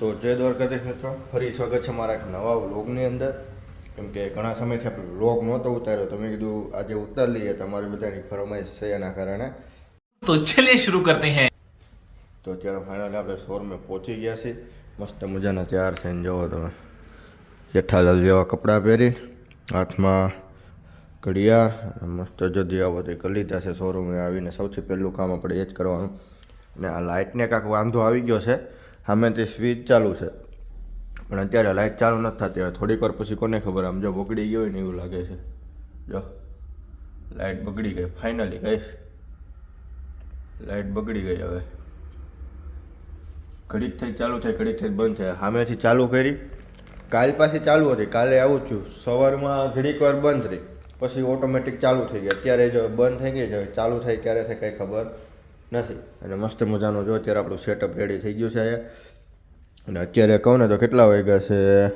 તો જય દ્વારકાધીશ મિત્રો. ફરી સ્વાગત છે મારા એક નવા વ્લોગની અંદર. કેમ કે ઘણા સમયથી આપણે વ્લોગ નહોતો ઉતાર્યો તમે કીધું આજે ઉતાર લઈએ. તમારી બધાની ફરમાઈશ છે એના કારણે. તો ચલીએ શરૂ કરતે હૈ. તો અત્યારે ફાઇનલ આપણે શોરમાં પહોંચી ગયા છીએ. મસ્ત મજાના તૈયાર થઈને જવો તમે. જેઠાલાલ જેવા કપડાં પહેરી હાથમાં ઘડિયાળ મસ્ત જુદી આ બધી ગલીતા છે શોરૂમે આવીને. સૌથી પહેલું કામ આપણે એ જ કરવાનું. અને આ લાઇટને કાંઈક વાંધો આવી ગયો છે. સામેથી સ્વિચ ચાલુ છે. પણ અત્યારે લાઇટ ચાલુ નથી થતી. હવે થોડીક વાર પછી કોને ખબર? આમ જો બગડી ગયો હોય ને એવું લાગે છે. જો લાઇટ બગડી ગઈ. ફાઇનલી ગઈ લાઇટ બગડી ગઈ હવે. ઘડીક થઈ ચાલુ થઈ, ઘડીક થઈ બંધ થાય સામેથી ચાલુ કરી. કાલ પાછી ચાલુ હતી. કાલે આવું છું. સવારમાં ઘડીક વાર બંધ રહી. પછી ઓટોમેટિક ચાલુ થઈ ગઈ. અત્યારે જો બંધ થઈ ગઈ છે ચાલુ થાય ક્યારે થાય કંઈ ખબર. નથી. અને મસ્ત મજાનું જો અત્યારે આપણું સેટઅપ રેડી થઈ ગયું છે અહીંયા. અને અત્યારે કહું ને તો કેટલા વાગ્યા છે?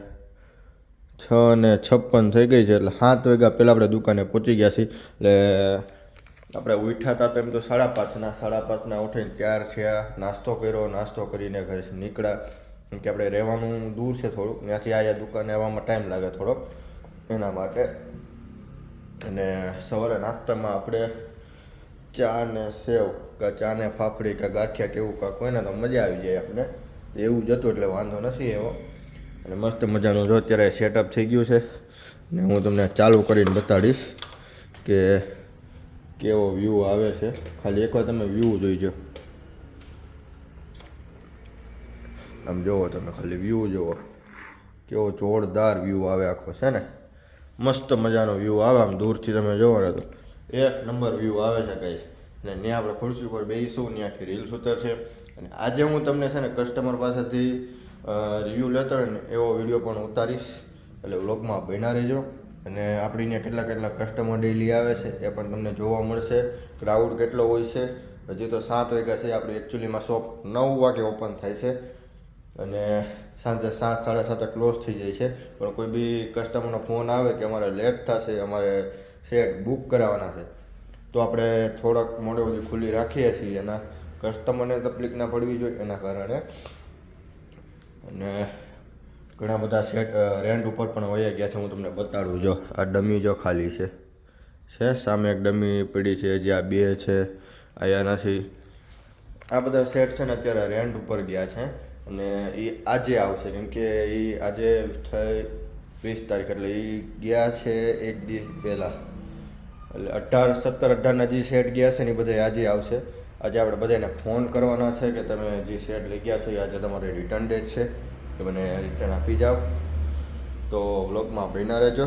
છ ને છપ્પન થઈ ગઈ છે, એટલે સાત વાગ્યા પહેલાં આપણે દુકાને પહોંચી ગયા છીએ. એટલે આપણે ઉઠ્યા હતા તો તો સાડા પાંચના સાડા પાંચના ઉઠીને તૈયાર થયા, નાસ્તો કર્યો, નાસ્તો કરીને ઘરે નીકળ્યા. કેમ કે આપણે રહેવાનું દૂર છે થોડુંક, ત્યાંથી આયા દુકાને આવવામાં ટાઈમ લાગે થોડોક. એના માટે અને સવારે નાસ્તામાં આપણે ચા ને સેવ કે ચા ને ફાફડી કે ગાંઠિયા કે એવું કાંક હોય ને તો મજા આવી જાય આપણે એવું જ હતું એટલે વાંધો નથી એવો. અને મસ્ત મજાનું જો અત્યારે સેટઅપ થઈ ગયું છે. ને હું તમને ચાલુ કરીને બતાડીશ કે કેવો વ્યૂ આવે છે. ખાલી એકવાર તમે વ્યૂ જોઈજો. આમ જુઓ તમે ખાલી વ્યૂ જુઓ કેવો જોરદાર વ્યૂ આવે આખો, છે ને? મસ્ત મજાનો વ્યૂ આવે, આમ દૂરથી તમે જુઓ ને તો. એક નંબર વ્યૂ આવે છે કઈ અને ત્યાં આપણે ખુરશી ઉપર બેસીશું ત્યાં આખી રીલ્સ ઉતરશે અને આજે હું તમને છે ને કસ્ટમર પાસેથી રિવ્યૂ લેતો ને એવો વીડિયો પણ ઉતારીશ. એટલે વ્લોગમાં બન્યા રહેજો. અને આપણી ત્યાં કેટલા કેટલા કસ્ટમર ડેલી આવે છે એ પણ તમને જોવા મળશે. ક્રાઉડ કેટલો હોય છે? હજી તો સાત વાગ્યા છે. આપણે એકચ્યુઅલીમાં શોપ નવ વાગે ઓપન થાય છે. અને સાંજે સાત, સાડા સાતે ક્લોઝ થઈ જાય છે. પણ કોઈ બી કસ્ટમરનો ફોન આવે કે અમારે લેટ થશે, અમારે સેટ બુક કરાવવાના છે. તો આપણે થોડાક મોડે સુધી ખુલ્લી રાખીએ છીએ એના કસ્ટમરને તકલીફ ના પડવી જોઈએ એના કારણે. અને ઘણા બધા સેટ રેન્ટ ઉપર પણ વહી ગયા છે. હું તમને બતાડું, જો, આ ડમી જો ખાલી છે. છે, સામે એક ડમી પડી છે, જે આ બે છે અહીંયા નથી આ બધા સેટ છે ને અત્યારે રેન્ટ ઉપર ગયા છે અને એ આજે આવશે. કેમ કે એ આજે થઈ, વીસ તારીખ એટલે એ ગયા છે એક દિવસ પહેલાં. એટલે અઢાર, સત્તર, અઢારના જે સેટ ગયા છે ને એ બધા આજે આવશે. આજે આપણે બધાને ફોન કરવાના છે કે તમે જે સેટ લઈ ગયા છો એ આજે તમારે રિટર્ન ડેટ છે. કે મને રિટર્ન આપી જાઓ. તો વ્લોગમાં બન્યા રહેજો.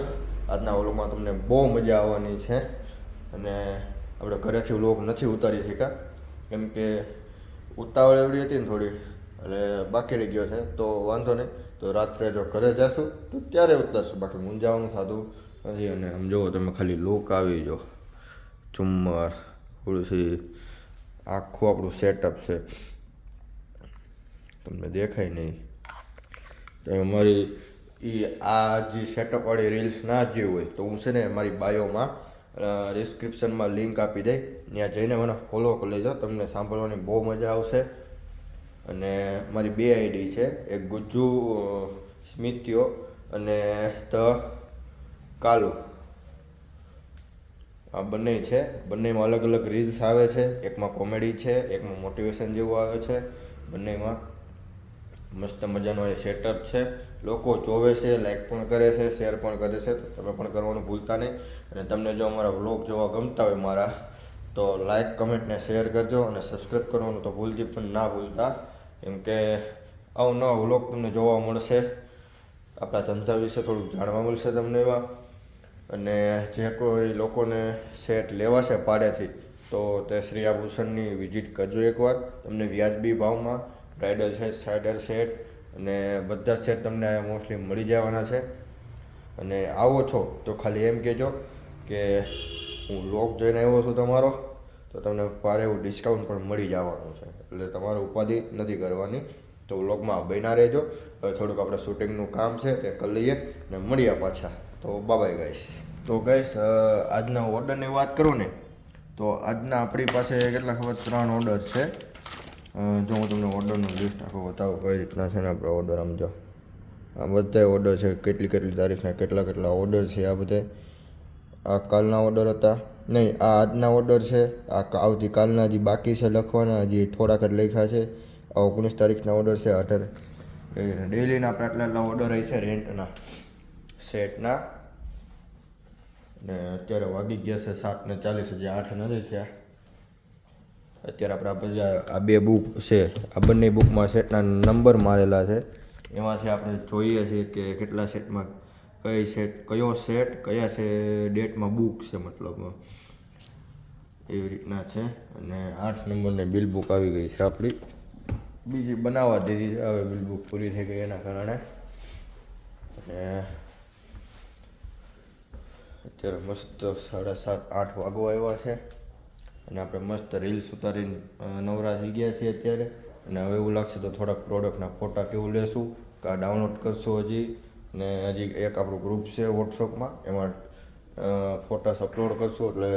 આજના વ્લોગમાં તમને બહુ મજા આવવાની છે. અને આપણે ઘરેથી વ્લોગ નથી ઉતારી શક્યા. કેમ કે ઉતાવળ એવડી હતી ને થોડી. એટલે બાકી રહી ગયો છે. તો વાંધો નહીં. તો રાત્રે જો ઘરે જશું, તો ત્યારે ઉતારશું. બાકી મૂંઝાવાનું થતું નથી અને આમ જુઓ તમે ખાલી લુક આવી જો ચુમ્મર તુલસી આખું આપણું સેટઅપ છે. તમને દેખાય નહીં. તો અમારી એ આ જે સેટઅપવાળી રીલ્સ ના જોઈ હોય તો હું છે ને મારી બાયોમાં ડિસ્ક્રિપ્શનમાં લિંક આપી દઈ ત્યાં જઈને મને ફોલો કરી લેજો. તમને સાંભળવાની બહુ મજા આવશે. અને મારી બે આઈડી છે. એક ગુજ્જુ સ્મિત્યો અને ધ કાલુ. આ બંને છે. બંનેમાં અલગ અલગ રીલ્સ આવે છે. એકમાં કોમેડી છે, એકમાં મોટિવેશન જેવું આવે છે. બંનેમાં મસ્ત મજાનો એ સેટઅપ છે. લોકો જોવે છે લાઈક પણ કરે છે શેર પણ કરે છે. તો તમે પણ કરવાનું ભૂલતા નહીં. અને તમને જો અમારા વ્લોગ જોવા ગમતા હોય મારા, તો લાઈક કમેન્ટને શેર કરજો અને સબસ્ક્રાઈબ કરવાનું તો ભૂલથી પણ ના ભૂલતા. કેમ કે અવનવા વ્લોગ તમને જોવા મળશે. આપણા ધંધા વિશે થોડુંક જાણવા મળશે તમને એવા. અને જે કોઈ લોકોને સેટ લેવા છે ભાડેથી, તો તે શ્રી આભૂષણની વિઝિટ કરજો એકવાર. તમને વ્યાજબી ભાવમાં બ્રાઇડલ સેટ સાઇડર સેટ અને બધા સેટ તમને મોસ્ટલી મળી જવાના છે. અને આવો છો તો ખાલી એમ કહેજો કે હું લોક જોઈને આવ્યો છું તમારો, તો તમને ભારે એવું ડિસ્કાઉન્ટ પણ મળી જવાનું છે. એટલે તમારે ઉપાધિ નથી કરવાની, તો વ્લોગમાં બન્યા રહેજો. હવે થોડુંક આપણે શૂટિંગનું કામ છે તે કરી લઈએ અને મળીએ પાછા. તો બાબાય ગાઈશ તો ગાઈશ આજના ઓર્ડરની વાત કરું ને, તો આજના આપણી પાસે કેટલા ખબર, ત્રણ ઓર્ડર છે. જો હું તમને ઓર્ડરનું લિસ્ટ આખું બતાવું કઈ રીતના છે ને આપણે ઓર્ડર આમ આ બધા ઓર્ડર છે, કેટલી કેટલી તારીખના, કેટલા કેટલા ઓર્ડર છે આ બધે આ કાલના ઓર્ડર હતા. નહીં, આ આજના ઓર્ડર છે, આ આવતીકાલના હજી બાકી છે લખવાના, હજી થોડાક જ લખ્યા છે. આ ઓગણીસ તારીખના ઓર્ડર છે, અઢાર. ડેલીના આપણે આટલા આટલા ઓર્ડર છે રેન્ટના સેટના. ને અત્યારે વાગી ગયા છે સાત ને ચાલીસ, હજી આઠ નથી થયા. અત્યારે આપણે આપણે આ બે બુક છે. આ બંને બુકમાં સેટના નંબર મારેલા છે. એમાંથી આપણે જોઈએ છીએ કે કેટલા સેટમાં કઈ સેટ કયો સેટ કયા છે ડેટમાં બુક છે મતલબ. એવી રીતના છે. અને આઠ નંબરની બિલ બુક આવી ગઈ છે આપણી. બીજી બનાવવા દીધી છે. હવે બિલ બુક પૂરી થઈ ગઈ એના કારણે. અને અત્યારે મસ્ત સાડા સાત, આઠ વાગો આવ્યા છે. અને આપણે મસ્ત રીલ્સ ઉતારીને નવરા થઈ ગયા છીએ અત્યારે. અને હવે એવું લાગશે તો થોડાક પ્રોડક્ટના ફોટા કેવું લેશું, કા ડાઉનલોડ કરશું હજી. ને હજી એક આપણું ગ્રુપ છે વોટ્સઅપમાં એમાં ફોટાસ અપલોડ કરશું. એટલે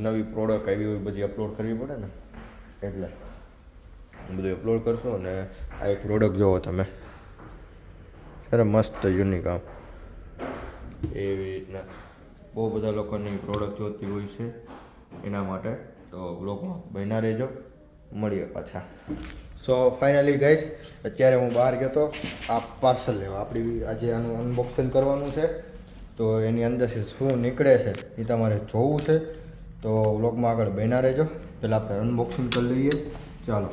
નવી પ્રોડક્ટ આવી હોય બધી અપલોડ કરવી પડે ને? એટલે બધું અપલોડ કરશું. અને આ એક પ્રોડક્ટ જોવો તમે. સર મસ્ત યુનિક આમ. એવી રીતના બહુ બધા લોકોની પ્રોડક્ટ જોતી હોય છે એના માટે. તો બ્લોગમાં બન્યા રહેજો. મળીએ પાછા. સો ફાઇનલી ગઈશ અત્યારે હું બહાર ગયો તો આ પાર્સલ લેવા. આપણી આજે આનું અનબોક્સિંગ કરવાનું છે. તો એની અંદરથી શું નીકળે છે એ તમારે જોવું છે. તો બ્લોગમાં આગળ બન્યા રહેજો. પહેલાં આપણે અનબોક્સિંગ કરી લઈએ. ચાલો.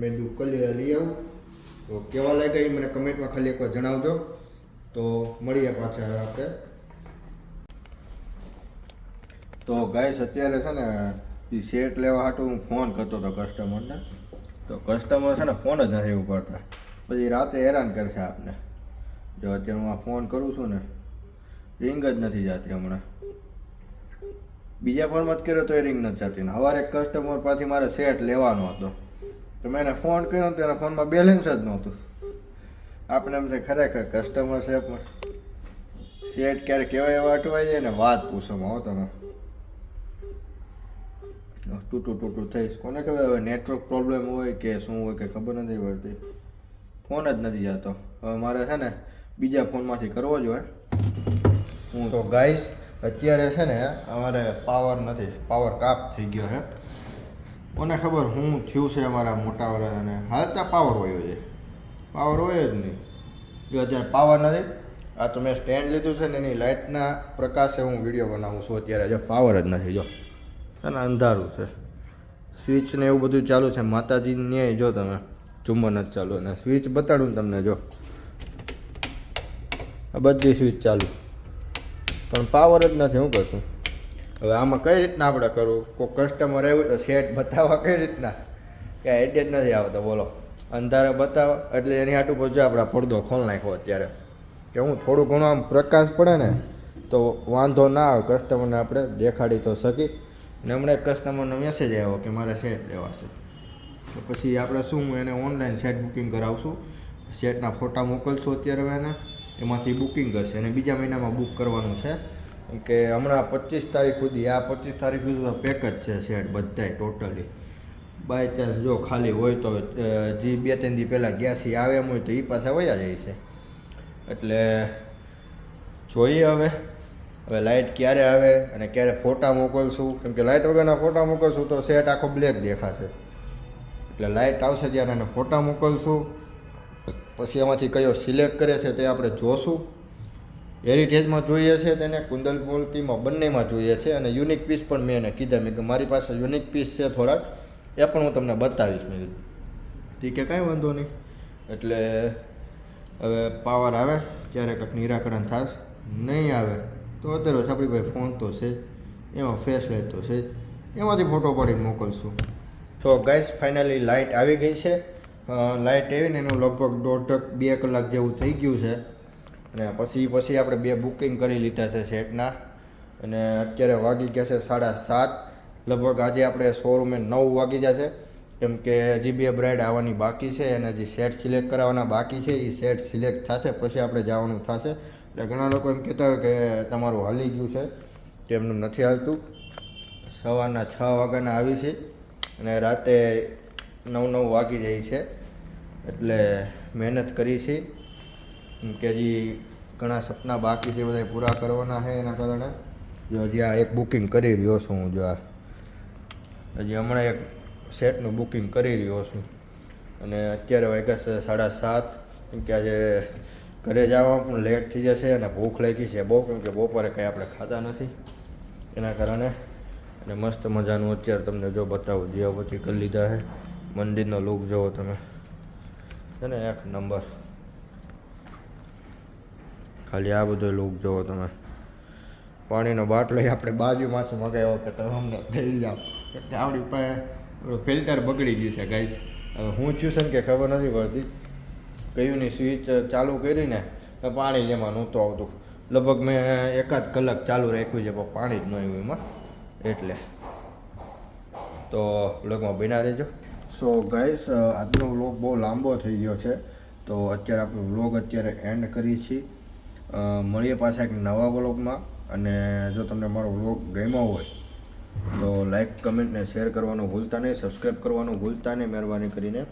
તમે દૂધ કલી લઈ આવું. તો કેવા લાગ્યા એ મને કમેન્ટમાં ખાલી એકવાર જણાવજો. તો મળીએ પાછા આપણે. તો ગાઈસ, અત્યારે છે ને એ સેટ લેવા હાટું હું ફોન કરતો હતો કસ્ટમરને તો કસ્ટમર છે ને ફોન જ નથી ઉપાડતા. પછી રાતે હેરાન કરશે આપને. જો અત્યારે હું આ ફોન કરું છું ને, રિંગ જ નથી જતી હમણાં. બીજા ફોનમાં જ કર્યો તો એ રિંગ નથી જતી ને. સવારે કસ્ટમર પાછી મારે સેટ લેવાનો હતો. તો મેં એને ફોન કર્યો તો એના ફોનમાં બેલેન્સ જ નહોતું. આપણે એમ છે ખરેખર કસ્ટમર છે પણ સેટ ક્યારે કેવા એવા અટવાઈ જાય ને વાત પૂછવામાં હો તમે. ટૂટું ટૂટું થઈશ. કોને ખબર હવે નેટવર્ક પ્રોબ્લેમ હોય કે શું હોય કે ખબર નથી પડતી. ફોન જ નથી જતો. હવે મારે છે ને બીજા ફોનમાંથી કરવો જ હોય. હું તો ગાઈશ. અત્યારે છે ને અમારે પાવર નથી. પાવર કાપ થઈ ગયો છે. કોને ખબર શું થયું છે અમારા મોટા વાળાને હાલતા પાવર હોય છે. પાવર હોય જ નહીં. જો અત્યારે પાવર નથી, આ તો મેં સ્ટેન્ડ લીધું છે ને એની લાઇટના પ્રકાશે હું વીડિયો બનાવું છું અત્યારે. જો પાવર જ નથી, જો. અને અંધારું છે. સ્વિચ ને એવું બધું ચાલુ છે. માતાજી ન્યાય જો તમે. ચુંબન જ ચાલુ અને સ્વિચ બતાડું તમને, જો. આ બધી સ્વિચ ચાલુ. પણ પાવર જ નથી, હું કરશું? હવે આમાં કઈ રીતના આપણે કરવું? કોઈ કસ્ટમર આવ્યું તો સેટ બતાવવા કઈ રીતના? કે આઈડિયા જ નથી આવતો, બોલો. અંધારે બતાવો. એટલે એની આટું પછી આપણે પડદો ખોલ નાખ્યો અત્યારે. કે હું થોડું ઘણું આમ પ્રકાશ પડે ને, તો વાંધો ના આવે. કસ્ટમરને આપણે દેખાડી તો શકી ને હમણાં એક કસ્ટમરનો મેસેજ આવ્યો કે મારે સેટ લેવા છે. તો પછી આપણે શું, હું એને ઓનલાઈન સેટ બુકિંગ કરાવશું. સેટના ફોટા મોકલશું અત્યારે એને. એમાંથી બુકિંગ કરશે અને બીજા મહિનામાં બુક કરવાનું છે. કે હમણાં પચીસ તારીખ સુધી, આ પચીસ તારીખ સુધી પેક જ છે સેટ બધાય ટોટલી બાય ચાન્સ જો ખાલી હોય તો જે બે ત્રણ દી પહેલાં ગેસથી આવે એમ હોય તો એ પાછા વયા જાય છે. એટલે જોઈએ હવે. હવે લાઇટ ક્યારે આવે અને ક્યારે ફોટા મોકલશું? કેમ કે લાઇટ વગરના ફોટા મોકલશું તો સેટ આખો બ્લેક દેખાશે. એટલે લાઇટ આવશે ત્યારે એને ફોટા મોકલશું. પછી એમાંથી કયો સિલેક્ટ કરે છે તે આપણે જોશું. હેરિટેજમાં જોઈએ છે તેને કુંદલ પોલતીમાં બંનેમાં જોઈએ છે અને યુનિક પીસ પણ મેં એને કીધા. મેં કે મારી પાસે યુનિક પીસ છે થોડાક, એ પણ હું તમને બતાવીશ. મેં કીધું, ઠીક છે, કાંઈ વાંધો નહીં. એટલે હવે પાવર આવે ત્યારે કંઈક નિરાકરણ થશે, નહીં આવે, તો અત્યારે આપણી ભાઈ ફોન તો છે એમાં ફેસ લાઈટ તો છે એમાંથી ફોટો પાડીને મોકલશું. તો ગાઈસ ફાઇનલી લાઇટ આવી ગઈ છે. લાઇટ આવીને એનું લગભગ દોઢ બે કલાક જેવું થઈ ગયું છે. અને પછી પછી આપણે બે બુકિંગ કરી લીધા છે સેટના. અને અત્યારે વાગી ગયા છે સાડા સાત. લગભગ આજે આપણે શોરૂમે નવ વાગી છે. કેમ કે જીબીએ બ્રાઇડ આવવાની બાકી છે અને જે સેટ સિલેક્ટ કરાવવાના બાકી છે. એ સેટ સિલેક્ટ થશે, પછી આપણે જવાનું થશે. એટલે ઘણા લોકો એમ કહેતા હોય કે તમારું હાલી ગયું છે, કે એમનું નથી હાલતું. સવારના છ વાગ્યાના આવી છે અને રાતે નવ નવ વાગી જાય છે. એટલે મહેનત કરી છે. કે હજી ઘણા સપના બાકી છે બધા પૂરા કરવાના છે એના કારણે. જો હજી આ એક બુકિંગ કરી રહ્યો છું હું, જો આ. હજી હમણાં એક સેટનું બુકિંગ કરી રહ્યો છું. અને અત્યારે વાગ્યા છે સાડા સાત. કેમ કે આજે ઘરે જવામાં પણ લેટ થઈ જશે અને ભૂખ લાગી છે બહુ, કેમ કે બપોરે કંઈ આપણે ખાતા નથી. એના કારણે અને મસ્ત મજાનું અત્યારે તમને જો બતાવું દિયાબત્તી કરી લીધા છે. મંદિરનો લુક જોવો તમે. છે ને, એક નંબર ખાલી આ બધો લુક જોવો તમે. પાણીનો બાટલો આપણે બાજુમાંથી મગાવ્યો કે તમે અમને થઈ જાઓ. એટલે આપણી પાસે ફિલ્ટર બગડી ગયું છે ગાઈસ હવે હું થયું છે કે ખબર નથી પડતી. કયુંની સ્વિચ ચાલુ કરીને તો પાણી જ એમાં નહોતું આવતું. લગભગ મેં એકાદ કલાક ચાલુ રાખ્યું છે, પણ પાણી જ ન આવ્યું એમાં. એટલે. તો વ્લોગમાં બિના રહેજો. સો ગાઈસ આજનો વ્લોગ બહુ લાંબો થઈ ગયો છે. તો અત્યારે આપણો વ્લોગ અત્યારે એન્ડ કરી છીએ. મળીએ પાછા એક નવા વ્લોગમાં. અને જો તમને મારો વ્લોગ ગમ્યો હોય, તો લાઈક કમેન્ટ ને શેર કરવાનું ભૂલતા નહીં સબસ્ક્રાઈબ કરવાનું ભૂલતા નહીં, મહેરબાની કરીને.